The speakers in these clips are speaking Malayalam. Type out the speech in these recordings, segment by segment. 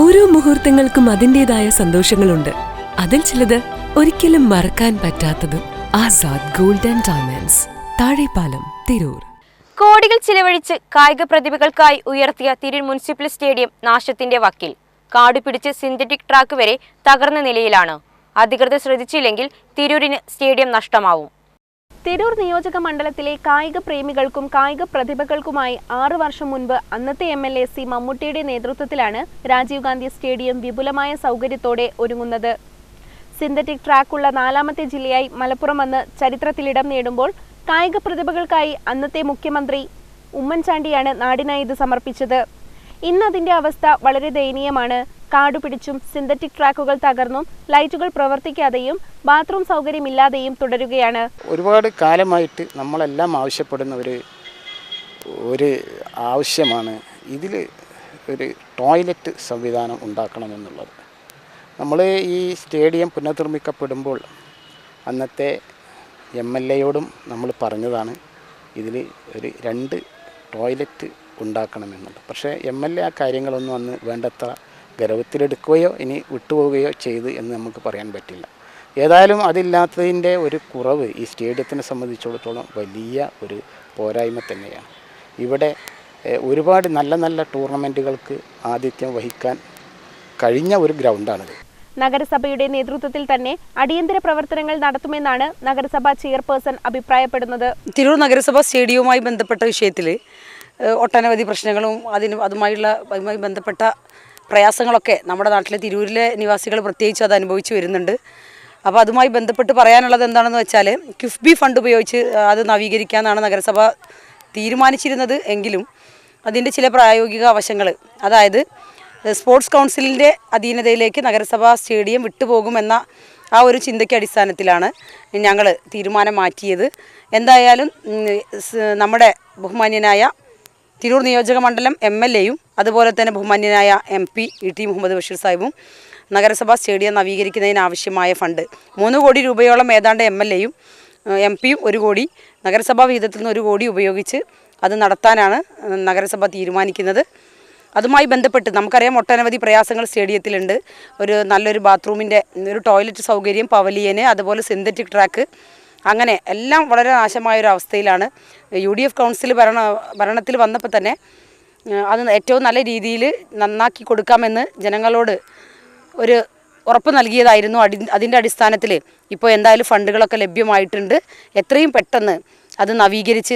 ഓരോ മുഹൂർത്തങ്ങൾക്കും അതിന്റെതായ സന്തോഷങ്ങളുണ്ട്. അതിൽ ചിലത് ഒരിക്കലും മറക്കാൻ പറ്റാത്തതും ആസാദ് ഗോൾഡൻ ഡയമണ്ട്സ് താഴെപ്പാലം തിരൂർ. കോടികൾ ചിലവഴിച്ച് കായിക പ്രതിഭകൾക്കായി ഉയർത്തിയ തിരൂർ മുനിസിപ്പൽ സ്റ്റേഡിയം നാശത്തിന്റെ വക്കിൽ. കാടുപിടിച്ച് സിന്തറ്റിക് ട്രാക്ക് വരെ തകർന്ന നിലയിലാണ്. അധികൃതർ ശ്രദ്ധിച്ചില്ലെങ്കിൽ തിരൂരിന് സ്റ്റേഡിയം നഷ്ടമാവും. തിരൂർ നിയോജക മണ്ഡലത്തിലെ കായിക പ്രേമികൾക്കും കായിക പ്രതിഭകൾക്കുമായി ആറു വർഷം മുൻപ് അന്നത്തെ എം എൽ എ സി മമ്മൂട്ടിയുടെ നേതൃത്വത്തിലാണ് രാജീവ് ഗാന്ധി സ്റ്റേഡിയം വിപുലമായ സൗകര്യത്തോടെ ഒരുങ്ങുന്നത്. സിന്തറ്റിക് ട്രാക്കുള്ള നാലാമത്തെ ജില്ലയായി മലപ്പുറം അന്ന് ചരിത്രത്തിലിടം നേടുമ്പോൾ കായിക പ്രതിഭകൾക്കായി അന്നത്തെ മുഖ്യമന്ത്രി ഉമ്മൻചാണ്ടിയാണ് നാടിനായി ഇത് സമർപ്പിച്ചത്. ഇന്ന് അതിന്റെ അവസ്ഥ വളരെ ദയനീയമാണ്. കാടുപിടിച്ചും സിന്തറ്റിക് ട്രാക്കുകൾ തകർന്നും ലൈറ്റുകൾ പ്രവർത്തിക്കാതെയും ബാത്റൂം സൗകര്യമില്ലാതെയും തുടരുകയാണ്. ഒരുപാട് കാലമായിട്ട് നമ്മളെല്ലാം ആവശ്യപ്പെടുന്ന ഒരു ഒരു ആവശ്യമാണ്. ഇതിൽ ഒരു ടോയ്ലറ്റ് സംവിധാനം ഉണ്ടാക്കണമെന്നുള്ളത്. നമ്മൾ ഈ സ്റ്റേഡിയം പുനർനിർമ്മിക്കപ്പെടുമ്പോൾ അന്നത്തെ എം എൽ എയോടും നമ്മൾ പറഞ്ഞതാണ് ഇതിൽ ഒരു രണ്ട് ടോയ്ലറ്റ് ഉണ്ടാക്കണമെന്നുള്ളത് പക്ഷേ എം എൽ എ ആ കാര്യങ്ങളൊന്നും അന്ന് വേണ്ടത്ര ഗൗരവത്തിലെടുക്കുകയോ ഇനി വിട്ടുപോവുകയോ ചെയ്ത് എന്ന് നമുക്ക് പറയാൻ പറ്റില്ല. ഏതായാലും അതില്ലാത്തതിന്റെ ഒരു കുറവ് ഈ സ്റ്റേഡിയത്തിനെ സംബന്ധിച്ചിടത്തോളം വലിയ ഒരു പോരായ്മ തന്നെയാണ്. ഇവിടെ ഒരുപാട് നല്ല നല്ല ടൂർണമെന്റുകൾക്ക് ആതിഥ്യം വഹിക്കാൻ കഴിഞ്ഞ ഒരു ഗ്രൗണ്ടാണിത്. നഗരസഭയുടെ നേതൃത്വത്തിൽ തന്നെ അടിയന്തര പ്രവർത്തനങ്ങൾ നടത്തുമെന്നാണ് നഗരസഭാ ചെയർപേഴ്സൺ അഭിപ്രായപ്പെടുന്നത്. തിരൂർ നഗരസഭാ സ്റ്റേഡിയവുമായി ബന്ധപ്പെട്ട വിഷയത്തിൽ ഒട്ടനവധി പ്രശ്നങ്ങളും അതിന് അതുമായുള്ള അതുമായി ബന്ധപ്പെട്ട പ്രയാസങ്ങളൊക്കെ നമ്മുടെ നാട്ടിലെ തിരൂരിലെ നിവാസികൾ പ്രത്യേകിച്ച് അത് അനുഭവിച്ചു വരുന്നുണ്ട്. അപ്പോൾ അതുമായി ബന്ധപ്പെട്ട് പറയാനുള്ളത് എന്താണെന്ന് വെച്ചാൽ കിഫ്ബി ഫണ്ട് ഉപയോഗിച്ച് അത് നവീകരിക്കാമെന്നാണ് നഗരസഭ തീരുമാനിച്ചിരുന്നത് എങ്കിലും അതിന്റെ ചില പ്രായോഗിക വശങ്ങൾ അതായത് സ്പോർട്സ് കൗൺസിലിന്റെ അധീനതയിലേക്ക് നഗരസഭാ സ്റ്റേഡിയം വിട്ടുപോകുമെന്ന ആ ഒരു ചിന്തയ്ക്ക് അടിസ്ഥാനത്തിലാണ് ഞങ്ങൾ തീരുമാനം മാറ്റിയത്. എന്തായാലും നമ്മുടെ ബഹുമാന്യനായ തിരൂർ നിയോജക മണ്ഡലം എം എൽ എയും അതുപോലെ തന്നെ ബഹുമാന്യനായ M P E T Muhammad Basheer സാഹിബും നഗരസഭാ സ്റ്റേഡിയം നവീകരിക്കുന്നതിനാവശ്യമായ ഫണ്ട്. മൂന്ന് കോടി രൂപയോളം ഏതാണ്ട് എം എൽ എയും എം പിയും ഒരു കോടി നഗരസഭാ വിഹിതത്തിൽ നിന്ന് ഒരു കോടി ഉപയോഗിച്ച് അത് നടത്താനാണ് നഗരസഭ തീരുമാനിക്കുന്നത്. അതുമായി ബന്ധപ്പെട്ട് നമുക്കറിയാം ഒട്ടനവധി പ്രയാസങ്ങൾ സ്റ്റേഡിയത്തിലുണ്ട്. ഒരു നല്ലൊരു ബാത്റൂമിന്റെ ഒരു ടോയ്ലറ്റ് സൗകര്യം പവലിയന് അതുപോലെ സിന്തറ്റിക് ട്രാക്ക് അങ്ങനെ എല്ലാം വളരെ നാശമായ ഒരു അവസ്ഥയിലാണ്. യു ഡി എഫ് കൗൺസിൽ ഭരണ ഭരണത്തിൽ വന്നപ്പോൾ തന്നെ അത് ഏറ്റവും നല്ല രീതിയിൽ നന്നാക്കി കൊടുക്കാമെന്ന് ജനങ്ങളോട് ഒരു ഉറപ്പ് നൽകിയതായിരുന്നു. അടി അതിന്റെ അടിസ്ഥാനത്തിൽ ഇപ്പോൾ എന്തായാലും ഫണ്ടുകളൊക്കെ ലഭ്യമായിട്ടുണ്ട്. എത്രയും പെട്ടെന്ന് അത് നവീകരിച്ച്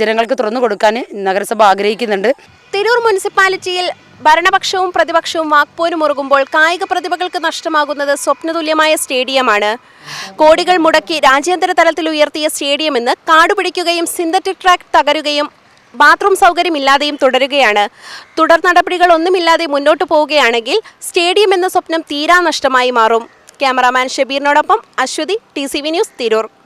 ജനങ്ങൾക്ക് തുറന്നു കൊടുക്കാൻ നഗരസഭ ആഗ്രഹിക്കുന്നുണ്ട്. തിരൂർ മുനിസിപ്പാലിറ്റിയിൽ ഭരണപക്ഷവും പ്രതിപക്ഷവും വാക്പോരുമുറുകുമ്പോൾ കായിക പ്രതിഭകൾക്ക് നഷ്ടമാകുന്നത് സ്വപ്നതുല്യമായ സ്റ്റേഡിയമാണ്. കോടികൾ മുടക്കി രാജ്യാന്തര തലത്തിൽ ഉയർത്തിയ സ്റ്റേഡിയം ഇന്ന് കാടുപിടിക്കുകയും സിന്തറ്റിക് ട്രാക്ക് തകരുകയും ബാത്റൂം സൗകര്യമില്ലാതെയും തുടരുകയാണ്. തുടർ നടപടികൾ ഒന്നുമില്ലാതെ മുന്നോട്ട് പോവുകയാണെങ്കിൽ സ്റ്റേഡിയം എന്ന സ്വപ്നം തീരാ നഷ്ടമായി മാറും. ക്യാമറാമാൻ ഷബീറിനോടൊപ്പം അശ്വതി ടി ന്യൂസ് തിരൂർ.